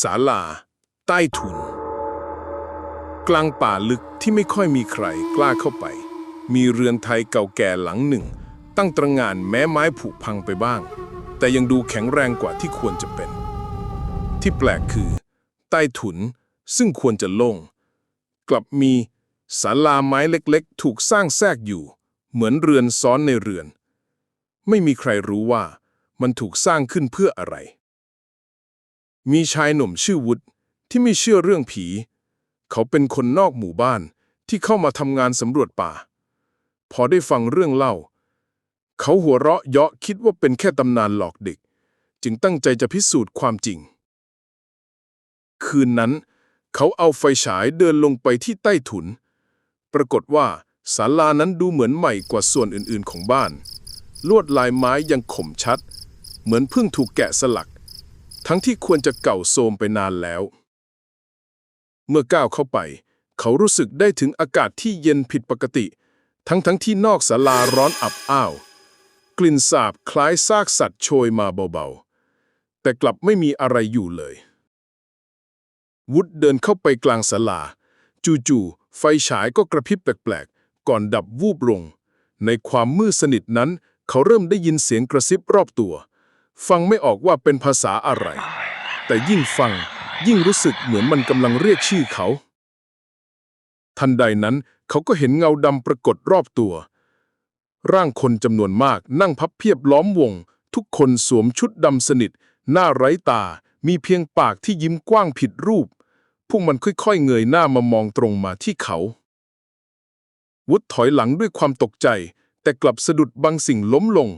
ศาลา ใต้ถุน กลางป่าลึกที่ไม่ค่อยมีใครกล้าเข้าไป มีเรือนไทยเก่าแก่หลังหนึ่ง ตั้งตระงานแม้ไม้ผุพังไปบ้าง แต่ยังดูแข็งแรงกว่าที่ควรจะเป็น ที่แปลกคือ ใต้ถุนซึ่งควรจะโล่ง กลับมีศาลาไม้เล็กๆ ถูกสร้างแทรกอยู่ เหมือนเรือนซ้อนในเรือน ไม่มีใครรู้ว่ามันถูกสร้างขึ้นเพื่ออะไร มีชายหนุ่มชื่อวุฒิที่ไม่เชื่อเรื่องผี เขาเป็นคนนอกหมู่บ้านที่เข้ามาทำงานสำรวจป่า พอได้ฟังเรื่องเล่า เขาหัวเราะเยาะคิดว่าเป็นแค่ตำนานหลอกเด็ก จึงตั้งใจจะพิสูจน์ความจริง คืนนั้น เขาเอาไฟฉายเดินลงไปที่ใต้ถุน ปรากฏว่าศาลานั้นดูเหมือนใหม่กว่าส่วนอื่นๆของบ้าน ลวดลายไม้ยังคมชัด เหมือนเพิ่งถูกแกะสลัก ทั้งที่ควรจะเก่าโทรมไปนานแล้ว เมื่อก้าวเข้าไป เขารู้สึกได้ถึงอากาศที่เย็นผิดปกติ ทั้งทั้งที่นอกศาลาร้อนอับอ้าว กลิ่นสาบคล้ายซากสัตว์โชยมาเบาๆ แต่กลับไม่มีอะไรอยู่เลย วุฒเดินเข้าไปกลางศาลา จู่ๆไฟฉายก็กระพริบแปลกๆ ก่อนดับวูบลง ในความมืดสนิทนั้น เขาเริ่มได้ยินเสียงกระซิบรอบตัว ฟังไม่ออกว่าเป็นภาษาอะไร แต่ยิ่งฟังยิ่งรู้สึกเหมือนมันกำลังเรียกชื่อเขา ทันใดนั้นเขาก็เห็นเงาดำปรากฏรอบตัว ร่างคนจำนวนมากนั่งพับเพียบล้อมวง ทุกคนสวมชุดดำสนิท หน้าไร้ตา มีเพียงปากที่ยิ้มกว้างผิดรูป พวกมันค่อยๆ เงยหน้ามามองตรงมาที่เขา วุฒถอยหลังด้วยความตกใจ แต่กลับสะดุดบางสิ่งล้มลง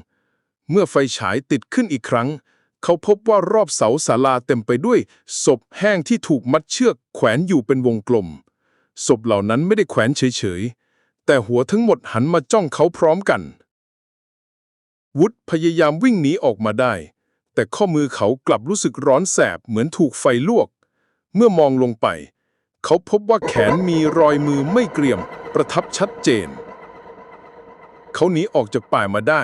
เมื่อไฟฉายติดขึ้นอีกครั้ง เขาพบว่ารอบเสาศาลาเต็มไปด้วย ศพแห้งที่ถูกมัดเชือกแขวนอยู่เป็นวงกลม ศพเหล่านั้นไม่ได้แขวนเฉยๆ แต่หัวทั้งหมดหันมาจ้องเขาพร้อมกัน วุฒพยายามวิ่งหนีออกมาได้ แต่ข้อมือเขากลับรู้สึกร้อนแสบเหมือนถูกไฟลวก เมื่อมองลงไป เขาพบว่าแขนมีรอยมือไม่เกรียม ประทับชัดเจน เขาหนีออกจากป่ามาได้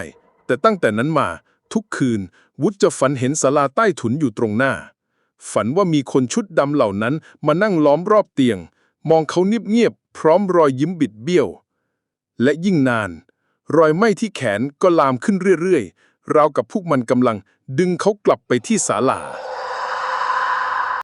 แต่ตั้งแต่นั้นมา ทุกคืน วุฒจะฝันเห็นศาลาใต้ถุนอยู่ตรงหน้า ฝันว่ามีคนชุดดำเหล่านั้นมานั่งล้อมรอบเตียง มองเขาเงียบๆพร้อมรอยยิ้มบิดเบี้ยว และยิ่งนาน รอยไหม้ที่แขนก็ลามขึ้นเรื่อยๆราวกับพวกมันกำลังดึงเขากลับไปที่ศาลา